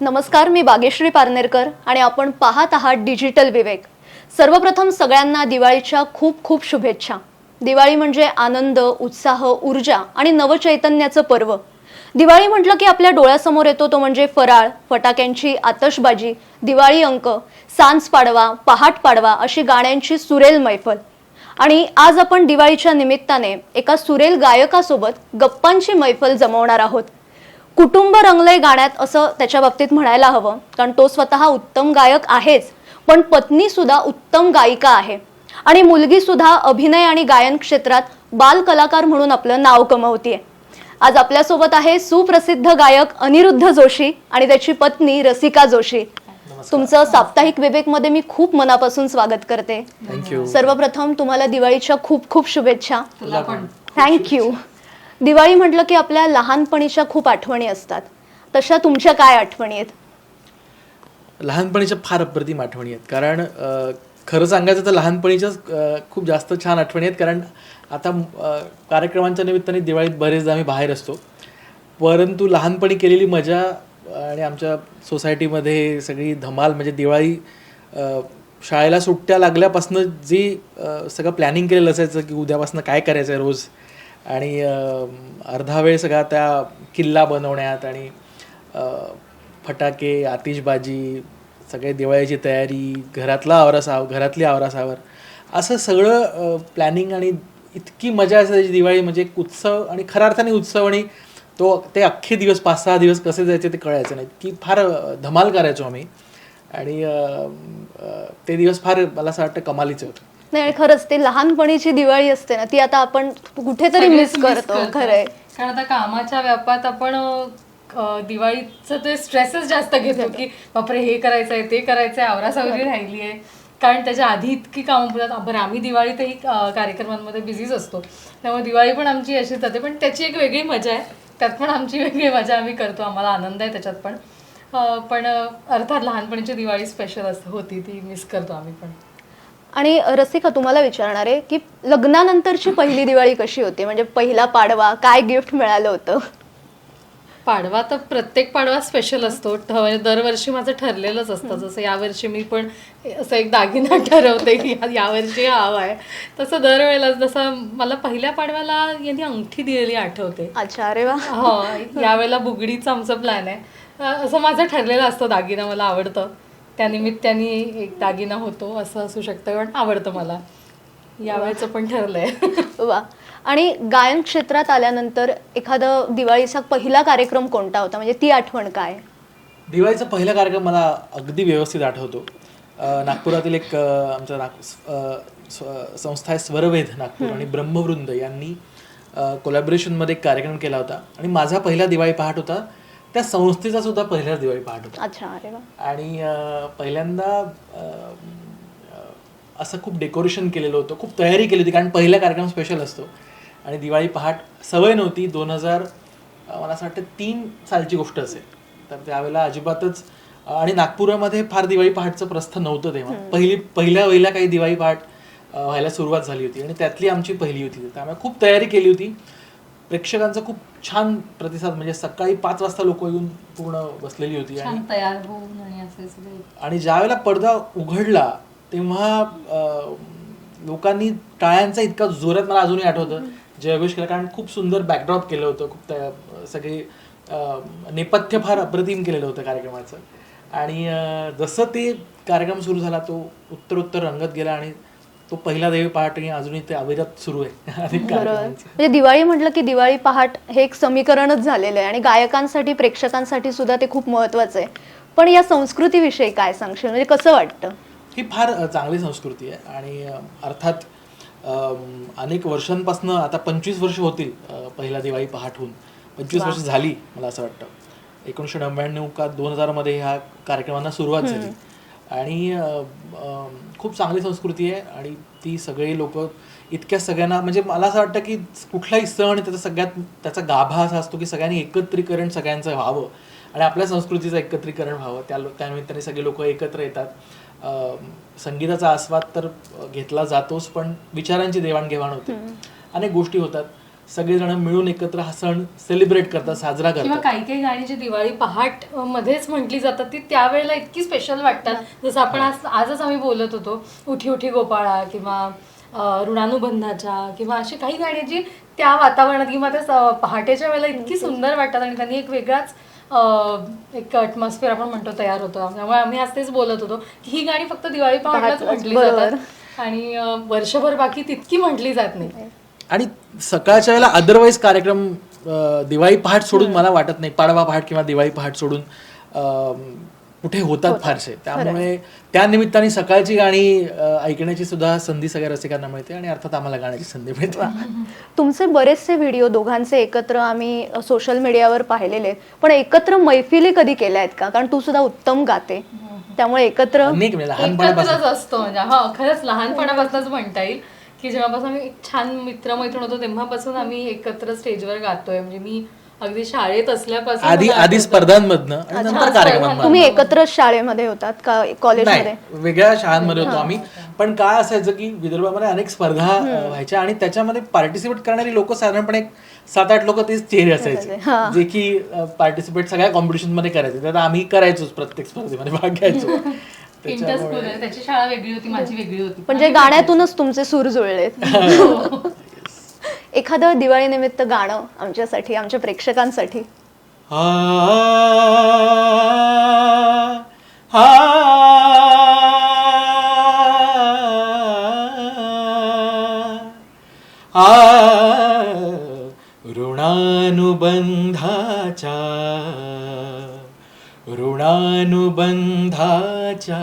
नमस्कार मी बागेश्री पारनेरकर आणि आपण पाहत आहात डिजिटल विवेक. सर्वप्रथम सगळ्यांना दिवाळीच्या खूप खूप शुभेच्छा. दिवाळी म्हणजे आनंद उत्साह ऊर्जा आणि नवचैतन्याचं पर्व. दिवाळी म्हटलं की आपल्या डोळ्यासमोर येतो तो म्हणजे फराळ फटाक्यांची आतषबाजी दिवाळी अंक सांज पाडवा पहाट पाडवा अशी गाण्यांची सुरेल मैफल. आणि आज आपण दिवाळीच्या निमित्ताने एका सुरेल गायकासोबत गप्पांची मैफल जमवणार आहोत. कुटुंब रंगलंय गाण्यात असं त्याच्या बाबतीत म्हणायला हवं. कारण तो स्वतः उत्तम गायक आहेच पण पत्नी सुद्धा उत्तम गायिका आहे. आणि मुलगी सुद्धा अभिनय आणि गायन क्षेत्रात बाल कलाकार म्हणून आपलं नाव कमवतीये. आज आपल्यासोबत आहे सुप्रसिद्ध गायक अनिरुद्ध जोशी आणि त्याची पत्नी रसिका जोशी. तुमचं साप्ताहिक विवेकमध्ये मी खूप मनापासून स्वागत करते. सर्वप्रथम तुम्हाला दिवाळीच्या खूप खूप शुभेच्छा. थँक्यू दिवाळी म्हटलं की आपल्या लहानपणीच्या खूप आठवणी असतात. तशा तुमच्या काय आठवणी आहेत? लहानपणीच्या फार अप्रतिम आठवणी आहेत. कारण खरं सांगायचं तर लहानपणीच्याच खूप जास्त छान आठवणी आहेत. कारण आता कार्यक्रमांच्या निमित्ताने दिवाळीत बरेचदा आम्ही बाहेर असतो. परंतु लहानपणी केलेली मजा आणि आमच्या सोसायटीमध्ये सगळी धमाल म्हणजे दिवाळी शाळेला सुट्ट्या लागल्यापासून जी सगळं प्लॅनिंग केलेलं असायचं की उद्यापासनं काय करायचं आहे रोज आणि अर्धा वेळ सगळा त्या किल्ला बनवण्यात आणि फटाके आतिषबाजी सगळे दिवाळीची तयारी घरातला आवरासाव घरातली आवरासावर असं सगळं प्लॅनिंग आणि इतकी मजा असायची दिवाळी म्हणजे एक उत्सव आणि खऱ्या अर्थाने उत्सव आणि तो ते अख्खे दिवस पाच सहा दिवस कसे जायचे ते कळायचं नाही. की फार धमाल करायचो आम्ही. आणि ते दिवस फार मला असं वाटतं कमालीचे होते. नाही आणि खरंच ते लहानपणीची दिवाळी असते ना ती आता आपण कुठेतरी मिस करतो. खरंय. कारण आता कामाच्या व्यापात आपण दिवाळीचं ते स्ट्रेसच जास्त घेतो की बापरे हे करायचंय ते करायचंय आवरासावरी राहिली आहे. कारण त्याच्या आधी इतकी कामं बोलतात बरं आम्ही दिवाळीतही कार्यक्रमांमध्ये बिझीच असतो. त्यामुळे दिवाळी पण आमची अशीच जाते. पण त्याची एक वेगळी मजा आहे. त्यात पण आमची वेगळी मजा आम्ही करतो. आम्हाला आनंद आहे त्याच्यात पण. पण अर्थात लहानपणीची दिवाळी स्पेशल असते. होती ती मिस करतो आम्ही पण. आणि रसिका तुम्हाला विचारणार आहे की लग्नानंतरची पहिली दिवाळी कशी होती? म्हणजे पहिला पाडवा काय गिफ्ट मिळालं होतं? पाडवा तर प्रत्येक पाडवा स्पेशल असतो. ठ- दरवर्षी माझं ठरलेलंच असतं. जसं यावर्षी मी पण असं एक दागिना ठरवते की या- यावर्षी हा हवा आहे. तसं दरवेळेला जसं मला पहिल्या पाडव्याला यांनी अंगठी दिलेली आठवते. अच्छा अरे वा. हो यावेळेला बुगडीचा आमचा प्लॅन आहे. अं, असं माझं ठरलेलं असतं दागिना मला आवडतं. त्यानिमित्ताने एक दागिना होतो असं असू शकतं पण आवडतं मला. यावेळेचं पण ठरलंय. वा. आणि गायन क्षेत्रात आल्यानंतर एखादं दिवाळीचा पहिला कार्यक्रम कोणता होता? म्हणजे ती आठवण काय? दिवाळीचा पहिला कार्यक्रम मला अगदी व्यवस्थित आठवतो. नागपुरातील एक आमचा नाग संस्था आहे स्वरवेध नागपूर आणि ब्रह्मवृंद यांनी कोलॅबरेशनमध्ये एक कार्यक्रम केला होता. आणि माझा पहिला दिवाळी पहाट होता त्या संस्थेचा सुद्धा पहिला दिवाळी पहाट होता. अच्छा अरे वा. आणि अ, पहिल्यांदा अ, अ, असं खूप डेकोरेशन केलेलं होतं खूप तयारी केली होती कारण पहिला कार्यक्रम स्पेशल असतो. आणि दिवाळी पहाट सवय नव्हती. दोन हजार मला असं वाटतं तीन सालची गोष्ट असेल. तर त्यावेळेला अजिबातच आणि नागपुरामध्ये फार दिवाळी पहाटचं प्रस्थ नव्हतं तेव्हा. पहिली पहिल्या पहिल्या काही दिवाळी पहाट अ, व्हायला सुरुवात झाली होती. आणि त्यातली आमची पहिली होती. त्यामुळे खूप तयारी केली होती. प्रेक्षकांचा खूप छान प्रतिसाद म्हणजे सकाळी पाच वाजता लोक येऊन पूर्ण बसलेली होती आणि छान तयार होऊन आणि असे सगळे. आणि ज्या वेळेला पडदा उघडला तेव्हा अं, लोकांनी टाळ्यांचा इतका जोरात मला अजूनही आठवतं. जयघोष केला कारण खूप सुंदर बॅकड्रॉप केलं होतं खूप त्या सगळे अं, नेपथ्य फार अप्रतिम केलेलं होतं कार्यक्रमाचं. आणि अं, जसं ते कार्यक्रम सुरू झाला तो उत्तरोत्तर रंगत गेला आणि तो पहिला देवी पहाट आणि अजूनही ते अविरत सुरू आहे. अनेक बरोबर. कार्यक्रमांचं. म्हणजे दिवाळी म्हटलं की दिवाळी पहाट हे एक समीकरणच झालेलं आहे आणि गायकांसाठी प्रेक्षकांसाठी सुद्धा ते खूप महत्वाचं आहे. पण या संस्कृतीविषयी काय सांगशील? म्हणजे कसं वाटतं? ही फार अ, चांगली संस्कृती आहे आणि अ, अर्थात अम, अनेक वर्षांपासून आता पंचवीस वर्ष होतील अ, पहिला दिवाळी पहाट होऊन पंचवीस वर्ष झाली मला असं वाटतं. एकोणीसशे नव्याण्णव का दोन हजारमध्ये ह्या कार्यक्रमांना सुरुवात झाली. आणि खूप चांगली संस्कृती आहे आणि ती सगळी लोक इतक्या सगळ्यांना म्हणजे मला असं वाटतं की कुठलाही सण त्याचा सगळ्यात त्याचा गाभा असा असतो की सगळ्यांनी एकत्रीकरण सगळ्यांचं व्हावं आणि आपल्या संस्कृतीचं एकत्रीकरण व्हावं. त्या लो- त्यानिमित्ताने सगळे लोक एकत्र येतात. संगीताचा आस्वाद तर घेतला जातोच पण विचारांची देवाणघेवाण होते. अनेक गोष्टी होतात. सगळेजण मिळून एकत्र हा सण सेलिब्रेट करतात साजरा किंवा करतात. काही काही गाणी जी दिवाळी पहाट मध्येच म्हटली जातात ती त्यावेळेला इतकी स्पेशल वाटतात. जसं आपण आज आजच आम्ही बोलत होतो उठी उठी गोपाळा किंवा अ, ऋणानुबंधाच्या किंवा अशी काही गाणी जी त्या वातावरणात किंवा त्या स- पहाटेच्या वेळेला इतकी सुंदर वाटतात आणि त्यांनी एक वेगळाच अ, एक अटमॉस्फिअर आपण म्हणतो तयार होतो. त्यामुळे आम्ही आज तेच बोलत होतो की ही गाणी फक्त दिवाळी पहाटलाच पहाटलाच, म्हटली बरोबर. जातात आणि अ, वर्षभर बाकी तितकी म्हटली जात नाही. आणि सकाळच्या वेळेला अदरवाईज कार्यक्रम दिवाळी पहाट सोडून मला वाटत नाही. पाडवा पहाट किंवा दिवाळी पहाट सोडून कुठे होतात फारसे. त्यामुळे त्या निमित्ताने सकाळची गाणी ऐकण्याची सुद्धा संधी सगळ्या रसिकांना मिळते आणि अर्थात आम्हाला गाण्याची संधी मिळते. तुमचे बरेचसे व्हिडिओ दोघांचे एकत्र आम्ही सोशल मीडियावर पाहिलेले आहेत. पण एकत्र मैफिली कधी केल्या आहेत का? कारण तू सुद्धा उत्तम गाते. त्यामुळे एकत्र लहानपणापासून. असतो म्हणजे हा खरंच लहानपणापासूनच म्हणता येईल. की जेव्हापासून आम्ही एक छान मित्रमैत्रीण होतो तेव्हापासून आम्ही एकत्र स्टेजवर गातोय. म्हणजे मी अगदी शाळेत असल्यापासून आधी मला आधी. स्पर्धांमधनं आणि नंतर कार्यक्रमांमधनं. तुम्ही एकत्र शाळेमध्ये होतात का कॉलेजमध्ये? नाही वेगळ्या शाळांमध्ये होतो आम्ही. पण काय असायचं की विदर्भामध्ये अनेक स्पर्धा अं, व्हायच्या आणि त्याच्यामध्ये पार्टिसिपेट करणारी लोक साधारणपणे एक सात आठ लोक तेच चेहरे असायचे. हा. जे की पार्टिसिपेट सगळ्या कॉम्पिटिशनमध्ये करायचे. त्यात आम्ही करायचोच प्रत्येक स्पर्धेमध्ये भाग घ्यायचो. इंटर स्कूल आहे त्याची शाळा वेगळी होती माझी वेगळी होती. म्हणजे गाण्यातूनच तुमचे सूर जुळलेत. एखादं दिवाळी निमित्त गाणं आमच्यासाठी आमच्या प्रेक्षकांसाठी. हा हा आ ऋणानुबंधाच्या ऋणानुबंधाच्या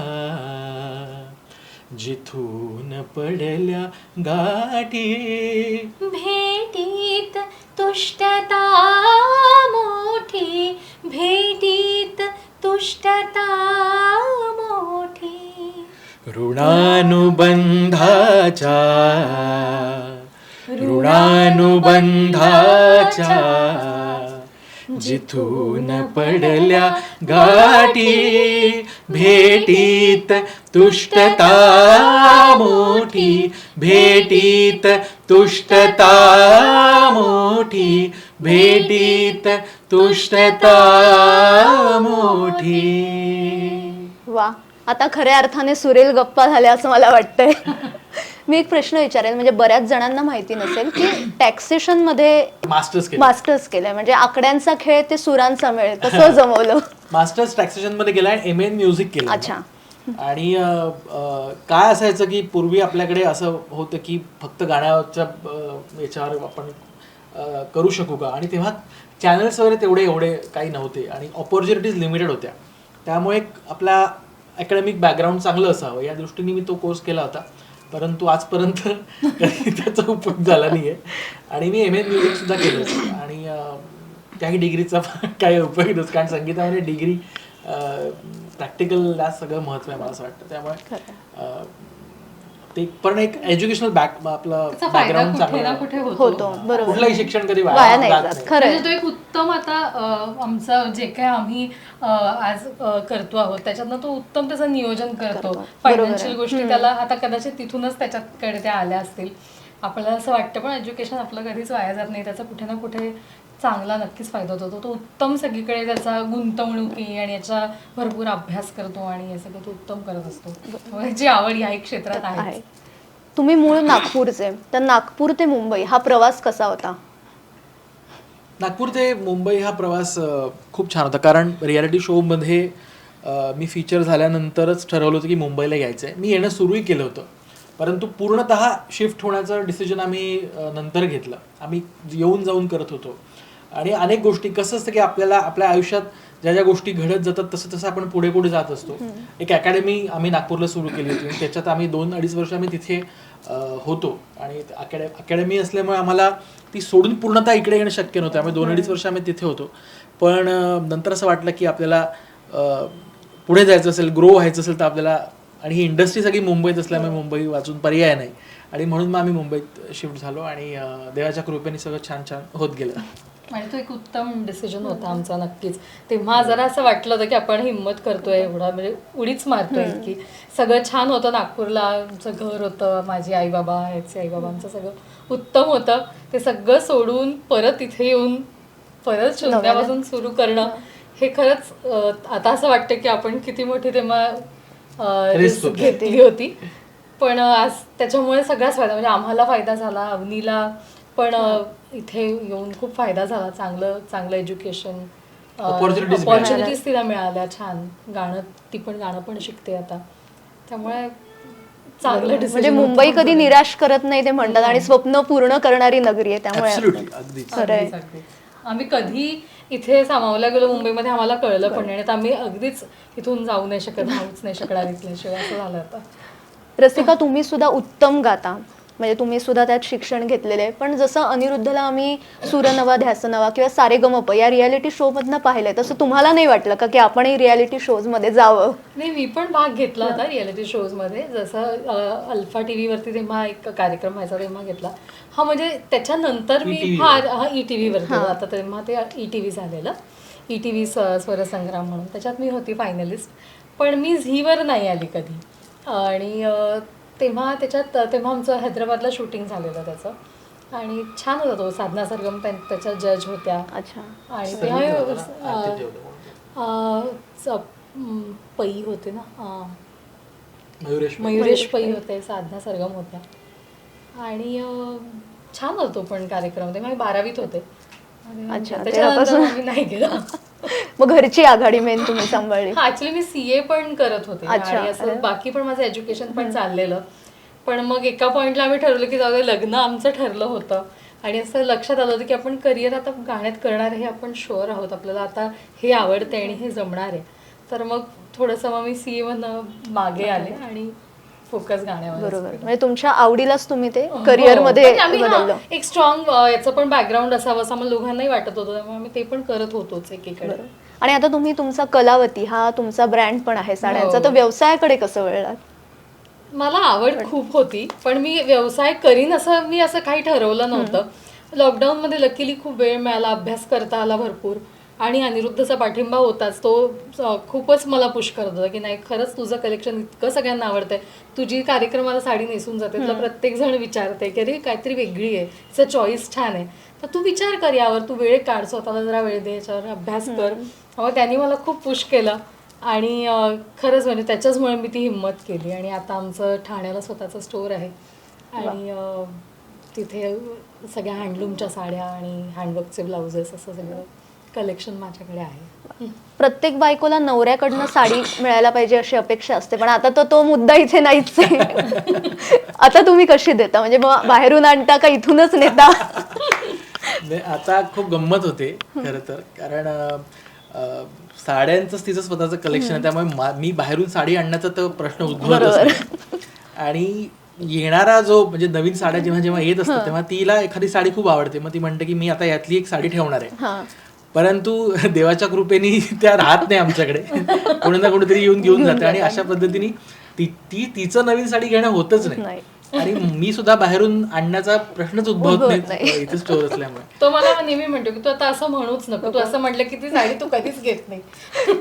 जिथून पडल्या गाठी. भेटीत तुष्टता मोठी भेटीत तुष्टता मोठी. ऋणानुबंधाच्या ऋणानुबंधाच्या जिथून पडल्या गाठी भेटीत तुष्टता मोठी भेटीत तुष्टता मोठी भेटीत तुष्टता मोठी. वा आता खऱ्या अर्थाने सुरेल गप्पा झाल्या असं मला वाटतंय. मी एक प्रश्न विचारेल म्हणजे बऱ्याच जणांना माहिती नसेल की टॅक्सेशनमध्ये मास्टर्स केलं. मास्टर्स केलंय म्हणजे आकड्यांचा खेळ ते सुरांचा मेळ कसं जमवलं. मास्टर्स टॅक्सेशनमध्ये गेला आणि एम एन म्युझिक केलं. अच्छा. आणि काय असायचं की पूर्वी आपल्याकडे असं होतं की फक्त गाण्याच्या याच्यावर आपण करू शकू का? आणि तेव्हा चॅनल्स वगैरे तेवढे एवढे काही नव्हते. आणि ऑपॉर्च्युनिटीज लिमिटेड होत्या. त्यामुळे आपला अकॅडमिक बॅकग्राऊंड चांगलं असावं. या दृष्टीने मी तो कोर्स केला होता. परंतु आजपर्यंत कधी त्याचा उपयोग झाला नाही आहे आणि मी एम एन म्युझिक सुद्धा केलं. आणि त्याही डिग्रीचा काही उपयोग नसतो. कारण संगीतामध्ये डिग्री प्रॅक्टिकलला सगळं महत्त्व आहे मला असं वाटतं. त्यामुळे ते पण एक एज्युकेशनल बॅक आपलं त्याचा फायदा बॅकग्राऊंड कुठे ना चांगलं कुठे होतो. होतो बरोबर. कुठलंही शिक्षण कधी वाया नाही जात खरंय म्हणजे तो एक उत्तम आता अं, आमचं जे काय आम्ही अं, आज अं, करतो आहोत त्याच्यातनं तो उत्तम त्याचं नियोजन करतो. करतो. फायनान्शियल गोष्टी त्याला आता कदाचित तिथूनच त्याच्याकडे त्या आल्या असतील. आपल्याला असं वाटतं पण एज्युकेशन आपलं कधीच वाया जात नाही त्याचा कुठे ना कुठे चांगला नक्कीच फायदा होतो. तो उत्तम सगळीकडे त्याचा गुंतवणुकी आणि याचा भरपूर अभ्यास करतो आणि हे सगळं तो उत्तम करत असतो. जी आवड ह्याही क्षेत्रात आहे. आहे. तुम्ही मूळ नागपूरचे तर नागपूर ते मुंबई हा प्रवास कसा होता? नागपूर ते मुंबई हा प्रवास खूप छान होता. कारण रियालिटी शोमध्ये मी फीचर झाल्यानंतरच ठरवलं होतं की मुंबईला यायचं आहे मी येणं सुरूही केलं होतं. परंतु पूर्णतः शिफ्ट होण्याचं डिसिजन आम्ही नंतर घेतलं. आम्ही येऊन जाऊन करत होतो. आणि अनेक गोष्टी. कसं असतं की आपल्याला आपल्या आयुष्यात ज्या ज्या गोष्टी घडत जातात तसं तसं आपण पुढे पुढे जात असतो. एक अकॅडमी आम्ही नागपूरला सुरू केली होती. त्याच्यात आम्ही दोन अडीच वर्ष आम्ही तिथे होतो. आणि अकॅडमी अकॅडमी असल्यामुळे आम्हाला ती सोडून पूर्णतः इकडे येणं शक्य नव्हतं. आम्ही दोन अडीच वर्ष आम्ही तिथे होतो. पण नंतर असं वाटलं की आपल्याला पुढे जायचं असेल ग्रो व्हायचं असेल तर आपल्याला आणि ही इंडस्ट्री सगळी मुंबईत असल्यामुळे मुंबई वाचून पर्याय नाही. आणि म्हणून मग आम्ही मुंबईत शिफ्ट झालो आणि देवाच्या कृपेने सगळं छान छान होत गेलं. आणि तो एक उत्तम डिसिजन होता आमचा नक्कीच. तेव्हा जरा असं वाटलं होतं की आपण हिंमत करतोय एवढा म्हणजे उडीच मारतोय की सगळं छान होतं नागपूरला आमचं घर होतं माझी आई बाबा ह्याचे आई बाबा आमचं सगळं उत्तम होतं. ते सगळं सोडून परत इथे येऊन परत शून्यापासून सुरू करणं हे. खरंच अं, आता असं वाटतं की आपण किती मोठी तेव्हा रिस्क. घेतली होती. पण आज त्याच्यामुळे सगळाच फायदा म्हणजे आम्हाला फायदा झाला अवनीला पण अं, इथे येऊन खूप फायदा झाला. चांगलं चांगलं एज्युकेशन Opportunities. ऑपॉर्च्युनिटीज तिला मिळाल्या छान. गाणं ती पण गाणं पण शिकते आता. त्यामुळे चांगलं म्हणजे decision मुंबई होतं. कधी निराश करत नाही ते म्हणतात आणि स्वप्न पूर्ण करणारी नगरी आहे त्यामुळे ऍब्सोल्युटली अगदीच खरंय. अगदीच, अगदीच. आम्ही कधी इथे सामावल्या गेलो मुंबईमध्ये आम्हाला कळलं पण नाही. आणि आता आम्ही अगदीच इथून जाऊ नाही शकत राहूच नाही शकणार इथल्याशिवाय असं झालं आता. रसिका तुम्ही सुद्धा उत्तम गाता. म्हणजे तुम्ही सुद्धा त्यात शिक्षण घेतलेले आहे. पण जसं अनिरुद्धला आम्ही सुरनवा ध्यासनवा किंवा सारेगमप या रियालिटी शो मधनं पाहिलंय तसं तुम्हाला नाही वाटलं का की आपणही रियालिटी शोजमध्ये जावं? नाही मी पण भाग घेतला होता रियालिटी शोजमध्ये. जसं अल्फा टीव्ही वरती तेव्हा एक कार्यक्रम व्हायचा तेव्हा घेतला. हा म्हणजे त्याच्यानंतर मी फार हा ई टी वरती. आता तेव्हा ते ई टी व्ही झालेलं. ई टी व्ही स्वरसंग्राम म्हणून. त्याच्यात मी होती फायनलिस्ट पण मी झीवर नाही आली कधी. आणि तेव्हा त्याच्यात तेव्हा आमचं हैदराबादला शूटिंग झालेलं त्याचं. आणि छान होता तो साधना सरगम त्या- त्याच्या जज होत्या. अच्छा. आणि तेव्हा अं, अं, च- म, पै होते ना मयुरेश मयुरेश पै होते साधना सरगम होत्या. आणि छान होतो पण कार्यक्रम. तेव्हा मी बारावीत होते. अच्छा, त्याच्यानंतर तेव्हापासून- आम्ही नाही गेलो मग घरची आघाडी मेन तुम्ही सांभाळली. हा ऍक्च्युली मी सीए पण करत होते. अच्छा, आणि अरे. असं बाकी पण माझं एज्युकेशन पण चाललेलं. पण मग एका पॉइंटला आम्ही ठरवलं की जाऊ दे लग्न आमचं ठरलं होतं. आणि असं लक्षात आलं होतं की आपण करिअर आता गाण्यात करणार हे आपण शुअर आहोत. आपल्याला आता हे आवडते आणि हे जमणार आहे. तर मग थोडंसं मग मी सीए मधनं मागे आले आणि फोकस गाण्यावर बरोबर. म्हणजे तुमच्या आवडीलाच तुम्ही ते करिअरमध्ये बदललं. एक स्ट्रॉंग याचं पण बॅकग्राऊंड असावं असं आम्हाला दोघांनाही वाटत होतं त्यामुळे आम्ही ते पण करत होतोच एकीकडे. आणि आता तुम्ही तुमचा कलावती हा तुमचा ब्रँड पण आहे साड्यांचा. हो. तर व्यवसायाकडे कसं वळलात? मला आवड खूप होती पण मी व्यवसाय करीन असं मी असं काही ठरवलं नव्हतं. लॉकडाऊन मध्ये लकीली खूप वेळ मिळाला अभ्यास करता आला भरपूर. आणि अनिरुद्धचा पाठिंबा होताच. तो खूपच मला पुश करत होता की नाही खरंच तुझं कलेक्शन इतकं सगळ्यांना आवडतंय. तुझी कार्यक्रमाला साडी नेसून जाते तुला प्रत्येक जण विचारते की अरे काहीतरी वेगळी आहे. तिचं चॉईस छान आहे. तर तू विचार कर यावर तू वेळ काढ स्वतःला जरा वेळ दे याच्यावर अभ्यास कर. मग त्यांनी मला खूप पुश केलं. आणि खरंच म्हणजे त्याच्याचमुळे मी ती हिंमत केली. आणि आता आमचं ठाण्याला स्वतःचं स्टोर आहे. आणि तिथे सगळ्या हँडलूमच्या साड्या आणि हँडवर्कचे ब्लाउजेस असं सगळं. कलेक्शन माझ्याकडे आहे. प्रत्येक बायकोला नवऱ्याकडनं साडी मिळायला पाहिजे अशी अपेक्षा असते पण आता तर तो मुद्दा इथे नाहीच आहे. आता तुम्ही कशी देता? म्हणजे बाहेरून आणता का इथूनच नेता? नाही, आता खूप गंमत होते खरं तर. कारण साड्यांचंच तिचं स्वतःचं कलेक्शन आहे त्यामुळे मा- मी बाहेरून साडी आणण्याचा तर प्रश्न उद्भवतच नाही. आणि येणारा जो म्हणजे नवीन साड्या जेव्हा जेव्हा येत असतात तेव्हा तिला एखादी साडी खूप आवडते. मग ती म्हणते की मी आता यातली एक साडी ठेवणार आहे. हा. परंतु देवाच्या कृपेने त्या राहत नाही आमच्याकडे. कोणी ना कोणीतरी येऊन घेऊन जाते आणि अशा पद्धतीने ती ती तिचं नवीन साडी घेणं होतच नाही. आणि मी सुद्धा बाहेरून आणण्याचा प्रश्नच उद्भवत नाही. नाही. इथे स्टोर असल्यामुळे. तो मला नेहमी म्हणतो की तू आता असं म्हणूच नको. तू असं म्हटलं की ती साडी तू कधीच घेत नाही.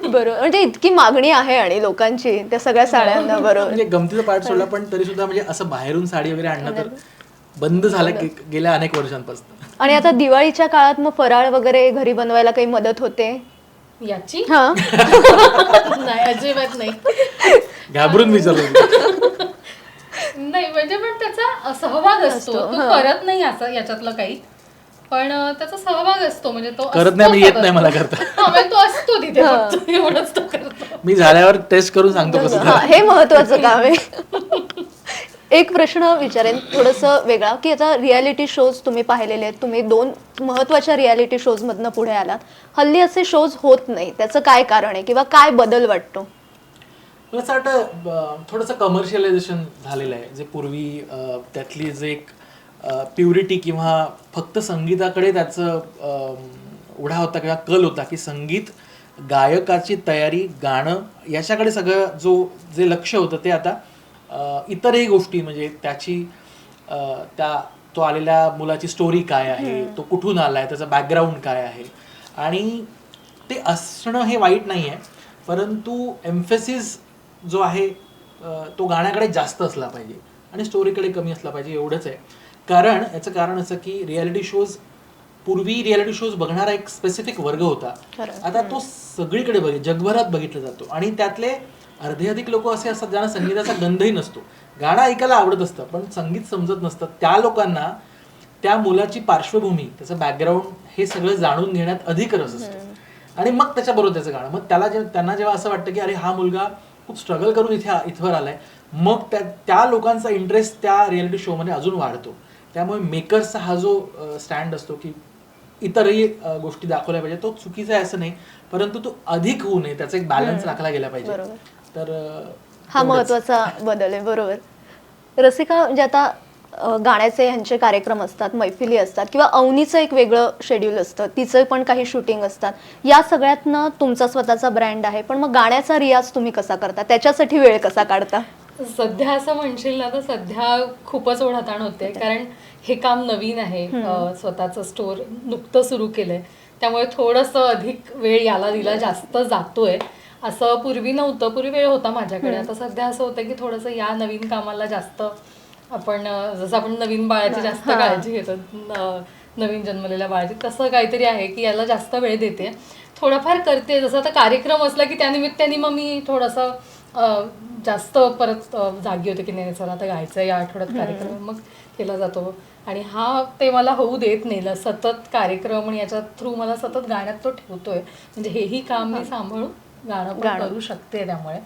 बरोबर. म्हणजे इतकी मागणी आहे आणि लोकांची त्या सगळ्या साड्यांना बरोबर. म्हणजे गमतीचा पार्ट सोडला पण तरी सुद्धा म्हणजे असं बाहेरून साडी वगैरे आणणं तर बंद झालं गेल्या अनेक वर्षांपासून. आणि आता दिवाळीच्या काळात मग फराळ वगैरे घरी बनवायला काही मदत होते? याची? हा. नाही अजिबात नाही. घाबरून विचारलं नाही म्हणजे पण त्याचा सहभाग असतो. तो करत नाही असं याच्यातलं काही. पण अं, त्याचा सहभाग असतो म्हणजे तो करत नाही, असतो मी येत. नाही मला करता. हा, म्हणजे तो असतो तिथे फक्त एवढंच तो करतो. मी झाल्यावर टेस्ट करून सांगतो कसं हा, हे महत्वाचं काम आहे. एक प्रश्न विचारेन थोडस वेगळा की आता रियालिटी शोज तुम्ही पाहिलेले आहेत तुम्ही दोन महत्त्वाच्या रियालिटी शोज मधनं पुढे आलात. हल्ली असे शोज होत नाही. त्याचं काय कारण आहे? किंवा काय बदल वाटतो? मला असं वाटतं अं, थोडंसं कमर्शियलायझेशन झालेलं आहे. जे पूर्वी त्यातली जे एक प्युरिटी किंवा फक्त संगीताकडे त्याचं उढा होता किंवा कल होता की संगीत गायकाची तयारी गाणं याच्याकडे सगळं जो जे लक्ष होतं ते आता इतरही गोष्टी म्हणजे त्याची त्या तो आलेल्या मुलाची स्टोरी काय आहे तो कुठून आलाय त्याचं बॅकग्राऊंड काय आहे. आणि ते असणं हे वाईट नाही आहे परंतु एम्फेसिस जो आहे तो गाण्याकडे जास्त असला पाहिजे आणि स्टोरीकडे कमी असला पाहिजे एवढंच आहे. कारण याचं कारण असं की रियालिटी शोज पूर्वी रियालिटी शोज बघणारा एक स्पेसिफिक वर्ग होता. आता तो सगळीकडे बघित जगभरात बघितला जातो. आणि त्यातले अर्धे अधिक लोक असे असतात ज्यांना संगीताचा गंधही नसतो. गाणं ऐकायला आवडत असतं पण संगीत समजत नसतं. त्या लोकांना त्या मुलाची पार्श्वभूमी त्याचं बॅकग्राऊंड हे सगळं जाणून घेण्यात अधिक रस असतो. आणि मग त्याच्याबरोबर त्याचं गाणं. मग त्याला जे त्यांना जेव्हा असं वाटतं की अरे हा मुलगा खूप स्ट्रगल करून इथे इथवर आलाय मग त्या त्या लोकांचा इंटरेस्ट त्या रियालिटी शोमध्ये अजून वाढतो. त्यामुळे मेकर्सचा हा जो स्टँड असतो की इतरही गोष्टी दाखवल्या पाहिजे तो चुकीचा आहे असं नाही परंतु तो अधिक होऊ नये त्याचा एक बॅलन्स राखला गेला पाहिजे. तर हा. महत्त्वाचा बदल आहे बरोबर. रसिका म्हणजे आता गाण्याचे ह्यांचे कार्यक्रम असतात मैफिली असतात किंवा अवनीचं एक वेगळं शेड्यूल असतं तिचं पण काही शूटिंग असतात. या सगळ्यातनं तुमचा स्वतःचा ब्रँड आहे पण मग गाण्याचा रियाज तुम्ही कसा करता? त्याच्यासाठी वेळ कसा काढता? सध्या असं म्हणशील ना तर सध्या खूपच ओढाताण होते कारण हे काम नवीन आहे स्वतःचं स्टोर नुकतं सुरू केलंय. त्यामुळे थोडंसं अधिक वेळ याला दिला जास्त जातोय. असं पूर्वी नव्हतं. पूर्वी वेळ होता माझ्याकडे. आता सध्या असं होतं की थोडंसं या नवीन कामाला जास्त आपण जसं आपण नवीन बाळाची जास्त. काळजी घेतो नवीन जन्मलेल्या बाळाची तसं काहीतरी आहे की याला जास्त वेळ देते. थोडाफार करते. जसं आता कार्यक्रम असला की त्यानिमित्ताने मग मी थोडंसं जास्त परत जागी होते की नाही चला आता गायचं या आठवड्यात कार्यक्रम मग केला जातो. आणि हा ते मला होऊ देत नाही. सतत कार्यक्रम आणि याच्या थ्रू मला सतत गाण्यात तो ठेवतोय. म्हणजे हेही काम मी सांभाळून गाणं पण. करू शकते त्यामुळे.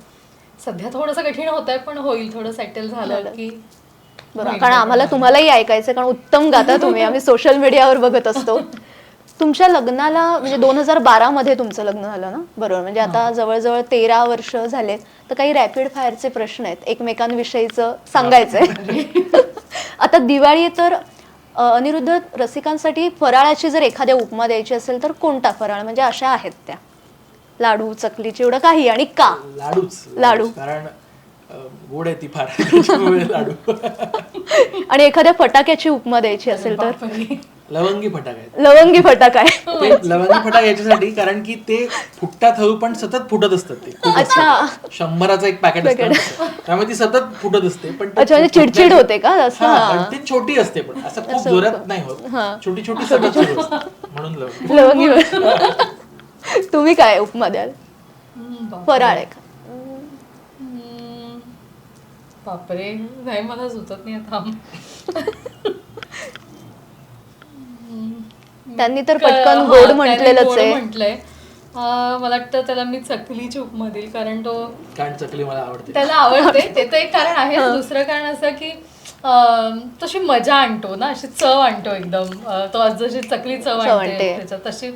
सध्या थोडंसं कठीण होत आहे पण होईल. थोडं सेटल झालं झालं. की बरोबर कारण आम्हाला. तुम्हालाही ऐकायचं कारण उत्तम गाता तुम्ही. आम्ही सोशल मीडियावर बघत असतो. तुमच्या लग्नाला म्हणजे दोन हजार बारा मध्ये तुमचं लग्न झालं ना? बरोबर म्हणजे आता जवळजवळ तेरा वर्ष झालेत तर काही रॅपिड फायरचे प्रश्न आहेत. एकमेकांविषयीचं सांगायचंय. आता दिवाळी तर अनिरुद्ध रसिकांसाठी फराळाची जर एखाद्या उपमा द्यायची असेल तर कोणता फराळ? म्हणजे अशा आहेत त्या. लाडू चकली चिवडा काही आणि का लाडूच लाडू. कारण गोड आहे ती फार लाडू आणि एखाद्या फटाक्याची उपमा द्यायची असेल तर. लवंगी फटाका लवंगी फटाका आहे ते लवंगी फटाका याच्यासाठी कारण की ते फुटतात हळू पण सतत फुटत असतात ते खूप अच्छा. शंभराचं एक पॅकेट असतं. त्यामुळे ती सतत फुटत असते पण ते अच्छा, म्हणजे फुटण्याची- चिडचिड होते का? असं, हा, हा. ती छोटी असते पण असं खूप जोरात. नाही. होत छोटी छोटी सतत सुरू असते म्हणून लवंगी लवंगी तुम्ही काय उपमा द्याल. फराळ आहे का? बापरे. नाही मला सुचत नाही आता. त्यांनी तर पटकन गोड म्हटलेलंच गोड आहे. म्हटलंय. अं, मला वाटतं त्याला मी चकलीची उपमा देईल कारण तो कारण चकली मला आवडते. त्याला आवडते. ते तर एक कारण आहे. दुसरं कारण असं की अं, तशी मजा आणतो ना अशी चव आणतो एकदम. तो आज जशी चकली चव आणते. त्याच्यात तशी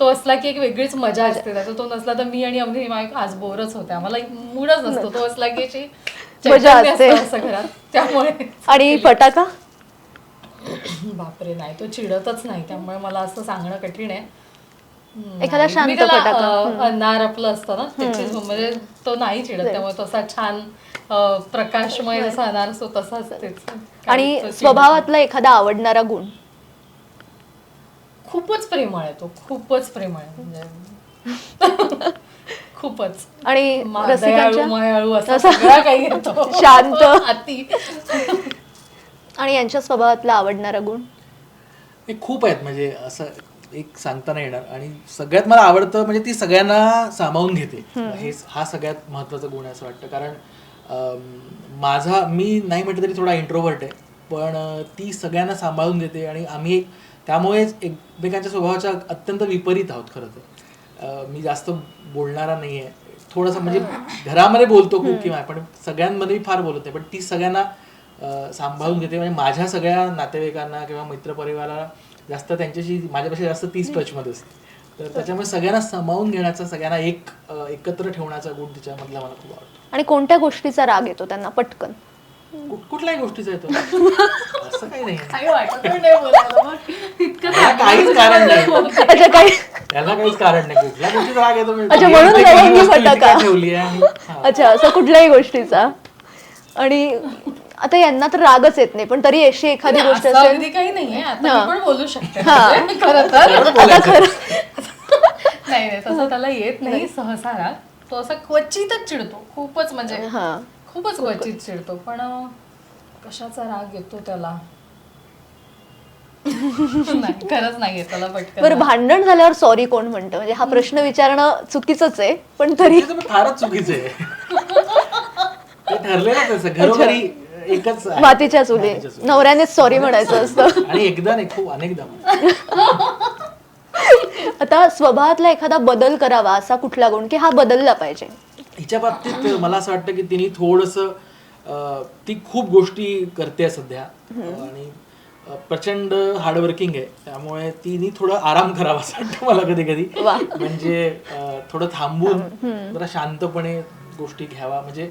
तो असला की एक वेगळीच मजा असते. त्याचा तो नसला तर मी आणि अमरी आज बोरच होते. आम्हाला मूडच नसतो. तो असला की अशी मजा असते. असतं असं घरात. त्यामुळे आणि फटाका? बापरे नाही. तो चिडतच नाही. त्यामुळे मला असं सांगणं कठीण आहे. एखादा. शांत फटाका. अनार आपलं असतं ना त्याची म्हणजे तो नाही चिडत. त्यामुळे तो असा छान प्रकाशमय जसा अनार असतो तसाच आणि स्वभावातला एखादा आवडणारा गुण. खूपच प्रेमळ आहे तो खूपच प्रेमळ आहे. म्हणजे खूपच. आणि मा- दयाळू रसिकांच्या मायाळू असा सगळा काही येतो. शांत. अति. आणि यांच्या स्वभावातला आवडणारा गुण? हे खूप आहेत म्हणजे असं एक सांगता नाही येणार. आणि सगळ्यात मला आवडतं म्हणजे ती सगळ्यांना सामावून घेते. हे हा सगळ्यात महत्त्वाचा गुण आहे असं वाटतं. कारण अम, माझा मी नाही म्हटलं तरी थोडा इंट्रोवर्ट आहे. पण अ, ती सगळ्यांना सांभाळून घेते. आणि आम्ही एक त्यामुळेच एकमेकांच्या स्वभावाच्या अत्यंत विपरीत आहोत खरं तर. मी जास्त बोलणारा नाही आहे थोडंसं म्हणजे घरामध्ये बोलतो खूप किंवा पण सगळ्यांमध्ये फार बोलत नाही पण ती सगळ्यांना सांभाळून घेते. म्हणजे माझ्या सगळ्या नातेवाईकांना किंवा मित्रपरिवाराला जास्त त्यांच्याशी माझ्यापेक्षा जास्त तीच टचमध्ये असते. तर त्याच्यामुळे सगळ्यांना सामावून घेण्याचा सगळ्यांना एक एकत्र ठेवण्याचा गुण तिच्यामधला मला खूप आवडतो. आणि कोणत्या गोष्टीचा राग येतो त्यांना पटकन? कुठ- कुठल्याही गोष्टीचा येतो. असं काही नाही काही वाटत पण नाही बोलायला मग. इतकं त्याला काहीच कारण नाही. अच्छा काही त्याला काहीच कारण नाही. कुठल्या गोष्टीचा राग येतो अच्छा, म्हणून. का ठेवली आहे हा. अच्छा असं कुठल्याही गोष्टीचा. आणि आता यांना तर रागच येत नाही पण तरी अशी एखादी गोष्ट असं असेल अगदी काही नाहीये. आता हा. मी पण बोलू शकते. म्हणजे खरं तर. एवढं बोलायचं. नाही नाही तसं त्याला येत नाही सहसा राग. तो असं क्वचितच चिडतो. खूपच म्हणजे हा. खूपच क्वचित चिडतो पण कशाचा राग येतो त्याला? नाही खरंच नाही येत त्याला पटकन. बरं भांडण झाल्यावर सॉरी कोण म्हणतं? म्हणजे हा प्रश्न विचारणं चुकीचंच आहे पण तरी चुकीचं पण फारच चुकीचं आहे. ते घरोघरी एकच आहे. मातीच्या चुली. मातीच्या चुली. नवऱ्यानेच सॉरी म्हणायचं असतं. आणि एकदा नाही खूप अनेकदा आता स्वभावातला एखादा बदल करावा असा कुठला गुण? की हा बदलला पाहिजे. हिच्या बाबतीत मला असं वाटतं की तिने थोडस ती खूप गोष्टी करते सध्या. आणि अं, प्रचंड हार्डवर्किंग आहे. त्यामुळे तिने थोडं आराम करावा असं वाटतं मला कधी कधी. म्हणजे अं, थोडं थांबून जरा शांतपणे गोष्टी घ्यावा. म्हणजे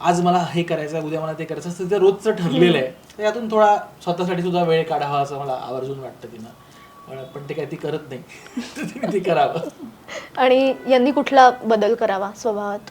आज मला हे करायचं उद्या मला ते करायचं असं रोजचं ठरलेलं आहे. तर यातून थोडा स्वतःसाठी सुद्धा वेळ काढावा असं मला आवर्जून वाटतं तिनं. पण- पण ते काही ती करत नाही. ती करावं. आणि यांनी कुठला बदल करावा स्वभावात?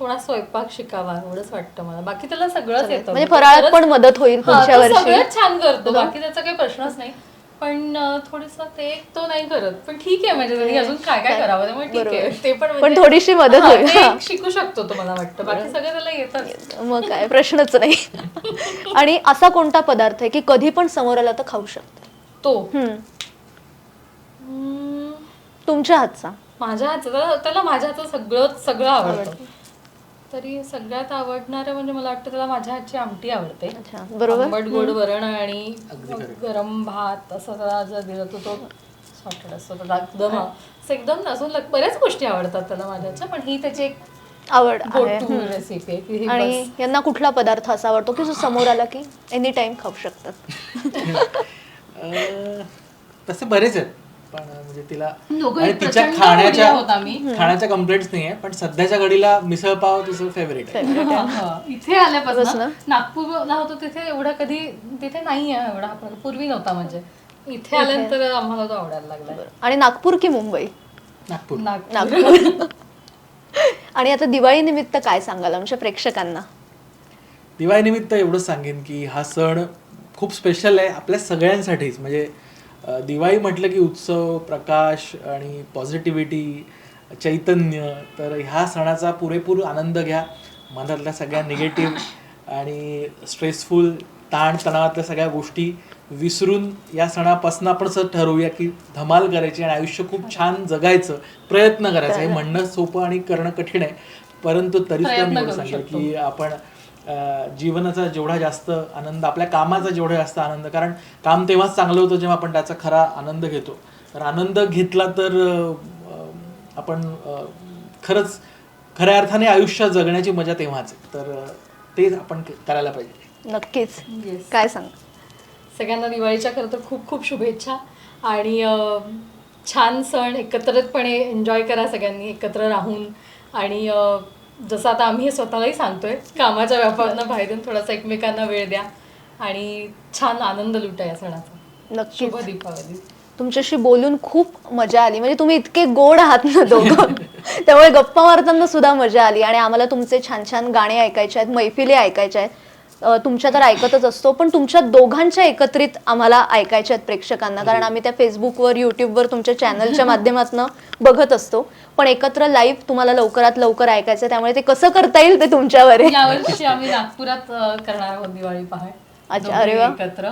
थोडा स्वयंपाक शिकावा एवढंच वाटतं मला. बाकी त्याला सगळंच येतं. म्हणजे फराळात पण मदत होईल हा, पुढच्या तो वर्षी. सगळंच छान करतो बाकी त्याचा काही प्रश्नच नाही. पण थोडस ते तो नाही करत. पण ठीक आहे म्हणजे अजून काय काय करावं त्यामुळे ठीक आहे. ते पण पण म्हणजे- थोडीशी मदत हा, होईल शिकू शकतो तो मला वाटतं. बाकी सगळं त्याला येतच. मग काय प्रश्नच नाही. आणि असा कोणता पदार्थ आहे की कधी पण समोर आला तर खाऊ शकते? तो. हम्म. हम्म, तुमच्या हातचा. माझ्या हातचं. त्याला- माझ्या हातचं सगळं सगळं आवडतं. तरी सगळ्यात आवडणारं म्हणजे मला वाटतं त्याला माझ्या हातची आमटी आवडते. अच्छा बरोबर. आंबट गोड वरण आणि. गरम भात असं त्याला जर दिलं तर तो सॉर्टेड असतो त्याला एकदम असं एकदम अजून लग- बऱ्याच गोष्टी आवडतात त्याला माझ्याच्या पण ही त्याची एक आवड गो आहे. टू रेसिपी आहे की ही आणि यांना कुठला पदार्थ असा आवडतो की जो समोर आला की एनी टाइम खाऊ शकतात? अं, तसे बरेच आहेत. पण म्हणजे तिला दोघंही आणि तिच्या प्रचंड खाण्याच्या आम्ही. खाण्याच्या कंप्लेंट्स नाही आहे पण सध्याच्या घडीला मिसळ पाव तिचं फेवरेट आहे. हा. इथे आल्यापासून ना. नागपूरला होतो तिथे एवढा कधी तिथे नाही आहे एवढा हा प्रकार. पूर्वी नव्हता म्हणजे. इथे आल्यानंतर आम्हाला तो आवडायला लागला आणि नागपूर की मुंबई? नागपूर. नागपूर. नागपूर. आणि आता दिवाळी निमित्त काय सांगाल आमच्या प्रेक्षकांना? दिवाळी निमित्त एवढंच सांगेन की हा सण खूप स्पेशल आहे आपल्या सगळ्यांसाठीच. म्हणजे दिवाळी म्हटलं की उत्सव प्रकाश आणि पॉझिटिव्हिटी चैतन्य तर ह्या सणाचा पुरेपूर आनंद घ्या. मनातल्या सगळ्या निगेटिव्ह आणि स्ट्रेसफुल ताण तणावातल्या सगळ्या गोष्टी विसरून या सणापासून आपण असं ठरवूया की धमाल करायची आणि आयुष्य खूप छान जगायचं. प्रयत्न करायचा. हे म्हणणं सोपं आणि करणं कठीण आहे. परंतु तरी सुद्धा मी शकतो. की आपण जीवनाचा जेवढा जास्त आनंद आपल्या कामाचा जेवढा जास्त आनंद कारण काम तेव्हाच चांगलं होतं जेव्हा आपण त्याचा खरा आनंद घेतो. तर आनंद घेतला तर आपण खरंच खऱ्या अर्थाने आयुष्य जगण्याची मजा तेव्हाच आहे. तर तेच आपण करायला पाहिजे. नक्कीच. Yes. काय सांग? सगळ्यांना दिवाळीच्या खरं तर खूप खूप शुभेच्छा. आणि छान सण एकत्रितपणे एन्जॉय करा सगळ्यांनी एकत्र राहून. आणि जसं आता आम्ही स्वतःलाही सांगतोय कामाच्या व्यापारांना बाहेरून थोडासा एकमेकांना वेळ द्या आणि छान आनंद लुटा या सणाचा. नक्कीच. शुभ दीपावली. तुमच्याशी बोलून खूप मजा आली. म्हणजे तुम्ही इतके गोड आहात ना दोघं. त्यामुळे गप्पा मारताना सुद्धा मजा आली. आणि आम्हाला तुमचे छान छान गाणे ऐकायचे आहेत मैफिली ऐकायच्या आहेत. तुमच्या तर ऐकतच असतो पण तुमच्या दोघांच्या एकत्रित आम्हाला ऐकायच्या आहेत प्रेक्षकांना. कारण आम्ही त्या फेसबुकवर युट्यूबवर तुमच्या चॅनलच्या माध्यमातून बघत असतो. पण एकत्र लाईव्ह तुम्हाला लवकरात लवकर ऐकायचं आहे, त्यामुळे ते कसं करता येईल ते तुमच्यावर आहे यावर्षी आम्ही नागपुरात करणार आहोत दिवाळी पहाट. अच्छा, अरे वा. एकत्र.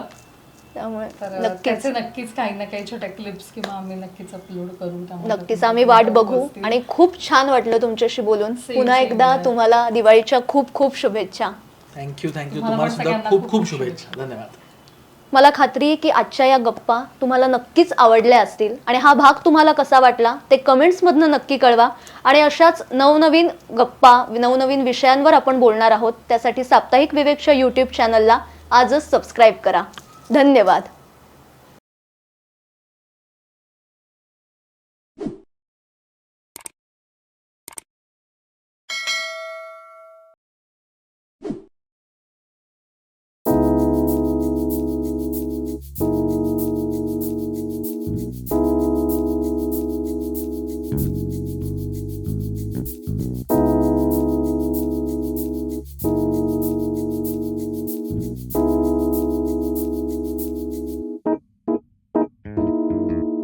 नक्कीच. नक्कीच काही ना काही छोट्या क्लिप्स किंवा आम्ही नक्कीच अपलोड करू त्यामुळे नक्कीच आम्ही वाट बघू. आणि खूप छान वाटलं तुमच्याशी बोलून. पुन्हा एकदा. तुम्हाला दिवाळीच्या खूप खूप शुभेच्छा. थँक्यू थँक्यू तुम्हाला सुद्धा सगळ्यांना खूप खूप खूप शुभेच्छा. धन्यवाद. मला खात्री आहे की आजच्या या गप्पा तुम्हाला नक्कीच आवडल्या असतील. आणि हा भाग तुम्हाला कसा वाटला ते कमेंट्समधनं नक्की कळवा. आणि अशाच नवनवीन गप्पा नवनवीन विषयांवर आपण बोलणार आहोत. त्यासाठी साप्ताहिक विवेकच्या यूट्यूब चॅनलला आजच सबस्क्राईब करा. धन्यवाद.